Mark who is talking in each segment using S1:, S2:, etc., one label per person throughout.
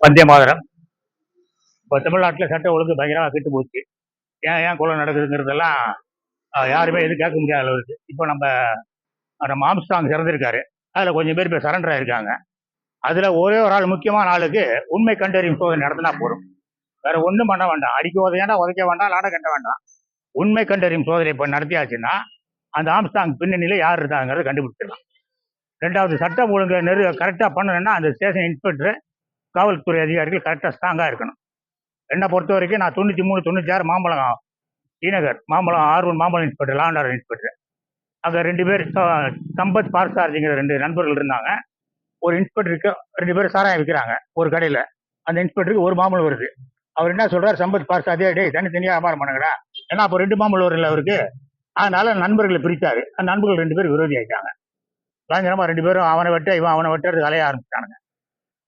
S1: வந்தே மாதரம். இப்போ தமிழ்நாட்டில் சட்டம் ஒழுங்கு பயங்கரமாக கெட்டு போச்சு. ஏன் ஏன் கொலை நடக்குதுங்கிறதெல்லாம் யாருமே எதுவும் கேட்க முடியாத அளவுக்கு. இப்போ நம்ம நம்ம ஆம்ஸ்டாங் சிறந்திருக்காரு. அதில் கொஞ்சம் பேர் இப்போ சரண்டர் ஆயிருக்காங்க. அதில் ஒரே ஒரு ஆள் முக்கியமான ஆளுக்கு உண்மை கண்டறியும் சோதனை நடத்தினா போதும். வேற ஒன்றும் பண்ண வேண்டாம். அடிக்க உதையாண்டா உதைக்க வேண்டாம் லாட கட்ட வேண்டாம். உண்மை கண்டறியும் சோதனை இப்போ நடத்தியாச்சுன்னா அந்த ஆம்ஸ்டாங் பின்னணியில் யார் இருக்காங்கிறத கண்டுபிடிச்சிடலாம். ரெண்டாவது சட்டம் ஒழுங்கு நெரு கரெக்டாக பண்ணணும்னா அந்த ஸ்டேஷன் இன்ஸ்பெக்டர் காவல்துறை அதிகாரிகள் கரெக்டாக ஸ்ட்ராங்காக இருக்கணும். என்னை பொறுத்த வரைக்கும் நான் தொண்ணூற்றி மூணு தொண்ணூற்றி ஆறு மாம்பழம் ஸ்ரீநகர் மாம்பழம் ஆர்வன் மாம்பழம் இன்ஸ்பெக்டர் லாண்டார் இன்ஸ்பெக்டர் அங்கே ரெண்டு பேர் சம்பத் பார்சாரதிங்கிற ரெண்டு நண்பர்கள் இருந்தாங்க. ஒரு இன்ஸ்பெக்டருக்கு ரெண்டு பேரும் சாராயம் விற்கிறாங்க ஒரு கடையில். அந்த இன்ஸ்பெக்டருக்கு ஒரு மாம்பழம் வருது. அவர் என்ன சொல்றார்? சம்பத் பார்சாதே டேய் தனித்தனியாக வியாபாரம் பண்ணுங்கடா. ஏன்னா அப்போ ரெண்டு மாம்பழம் வரும்ல அவருக்கு? அதனால நண்பர்களை பிரித்தாரு அந்த நண்பர்கள் ரெண்டு பேரும் விரோதி ஆயிட்டாங்க. பயங்கரமாக ரெண்டு பேரும் அவனை வெட்ட இவன் அவனை வெட்டுறது அலைய ஆரம்பிச்சிட்டானுங்க.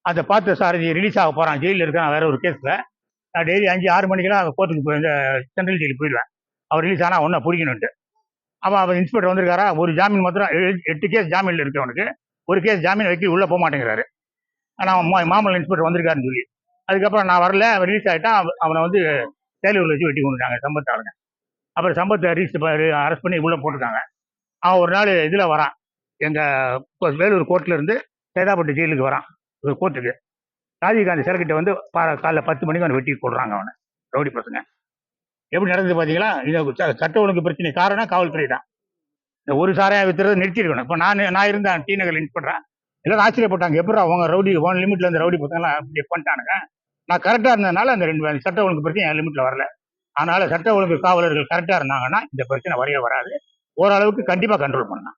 S1: அதை பார்த்து சாரதி ரிலீஸ் ஆக போகிறான் ஜெயிலில் இருக்கான். வேற ஒரு கேஸில் நான் டெய்லி அஞ்சு ஆறு மணிக்கெல்லாம் கோர்ட்டுக்கு போய் இந்த சென்ட்ரல் ஜெயிலுக்கு போயிடுவேன் அவர் ரிலீஸ் ஆனால் ஒன்றை பிடிக்கணுன்ட்டு அவன் அவர் இன்ஸ்பெக்டர் வந்திருக்காரா? ஒரு ஜாமீன் மாத்திரம் எட்டு கேஸ் ஜாமீனில் இருக்கவனுக்கு ஒரு கேஸ் ஜாமீன் வைக்க உள்ளே போக மாட்டேங்கிறாரு. ஆனால் அவன் மா- மாமல்ல இன்ஸ்பெக்டர் வந்திருக்காருன்னு சொல்லி. அதுக்கப்புறம் நான் வரல. அவன் ரிலீஸ் ஆகிட்டான் அவனை வந்து சேலூரில் வச்சு வெட்டி கொண்டுட்டாங்க சம்பத்தாளுங்க. அப்புறம் சம்பத்தை ரிஜிஸ்டர் அரெஸ்ட் பண்ணி உள்ளே போட்டிருக்காங்க அவன் ஒரு நாள் இதில் வரான். எங்கள் வேலூர் கோர்ட்லேருந்து சேதாப்பட்டு ஜெயிலுக்கு வரான். ஒரு கோர்ட்டுக்கு ராஜீவ்காந்தி சிறக்கிட்ட வந்து பா- காலைல பத்து மணிக்கு அவனை வெட்டி கொள்றாங்க அவனை. ரவுடி பசங்க. எப்படி நடந்தது பார்த்தீங்களா இது சட்ட ஒழுங்கு பிரச்சனை. காரணம் காவல்துறை தான். இந்த ஒரு சாராயம் வித்துறதை நிறுத்திருக்கணும். இப்போ நான் நான் இருந்தேன் டி நகர் பண்ணுறேன் எல்லாரும் ஆச்சரியப்பட்டாங்க. எப்படா அவங்க ரவுடி ஒன் லிமிட்ல இருந்த ரவுடி பசங்களாம் அப்படி பண்ணிட்டானுங்க? நான் கரெக்டாக இருந்ததுனால அந்த ரெண்டு சட்ட ஒழுங்கு பிரச்சனை என் லிமிட்ல வரல. அதனால சட்ட ஒழுங்கு காவலர்கள் கரெக்டாக இருந்தாங்கன்னா இந்த பிரச்சனை வரைய வராது. ஓரளவுக்கு கண்டிப்பாக கண்ட்ரோல் பண்ணலாம்.